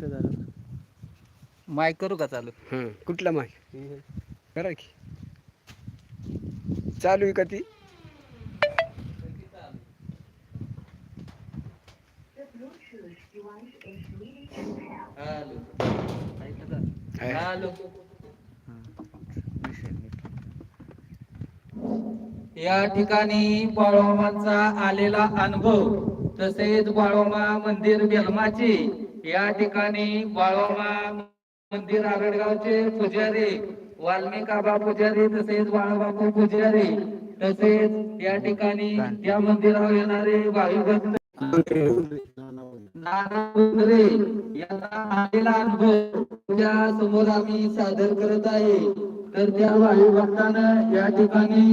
मिनिटं झालं माईक करू का चालू? हां कुठला माय? करा की. चालू आहे का ती? आहे. या ठिकाणी बाळोमाचा आलेला अनुभव तसेच बाळोमा मंदिर बेलमाची या ठिकाणी बाळोमा मंदिर आगडगावचे पुजारी वाल्मिकाबा पुजारी तसेच बाळोबापू पुजारी तसेच या ठिकाणी या मंदिरावर येणारे वायुभक्त नाना उंदरे यांना आलेला अनुभव तुझ्या समोर आम्ही सादर करत आहे. तर त्या वायुभक्तानं या ठिकाणी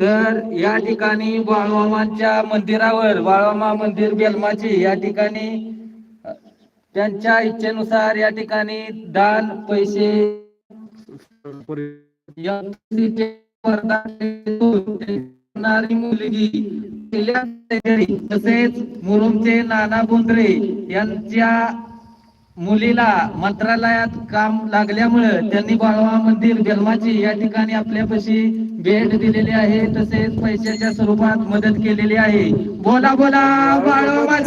तर या ठिकाणी बाळवामांच्या मंदिरावर बाळवामा मंदिर बेलमाची या ठिकाणी त्यांच्या इच्छेनुसार या ठिकाणी दान पैसे मुलगी तसेच मुरुमचे नाना बोंद्रे यांच्या मुलीला मंत्रालयात काम लागल्यामुळं त्यांनी बाळवा मंदिर जन्माची या ठिकाणी आपल्यापाशी भेट दिलेली आहे तसेच पैशाच्या स्वरूपात मदत केलेली आहे. बोला बोला बाळोबा.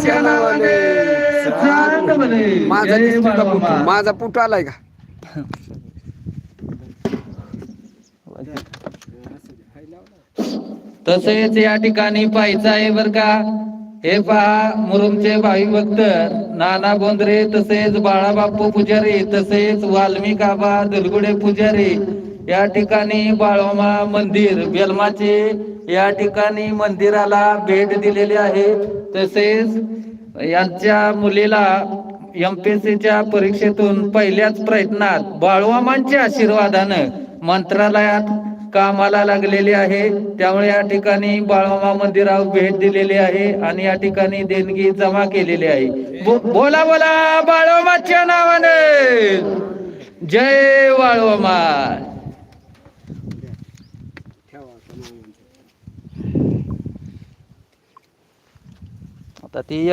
माझा पुटू आलाय का? तसेच या ठिकाणी पाहायचं आहे बर का. हे पहा मुरुमचे भावी भक्त नाना बोंद्रे तसेच बाळाबापू पुजारी तसेच वाल्मिक आबा दुलगुडे पुजारी. या ठिकाणी बाळोमा मंदिर बेलमाचे या ठिकाणी मंदिराला भेट दिलेली आहे. तसेच यांच्या मुलीला एमपीएससीच्या परीक्षेतून पहिल्याच प्रयत्नात बाळवामांच्या आशीर्वादानं मंत्रालयात कामाला लागलेले आहे. त्यामुळे या ठिकाणी बाळवामा मंदिरावर भेट दिलेली आहे आणि या ठिकाणी देणगी जमा केलेली आहे. बो- बोला बोला बाळोमाच्या नावाने. जय बाळवामा आता ती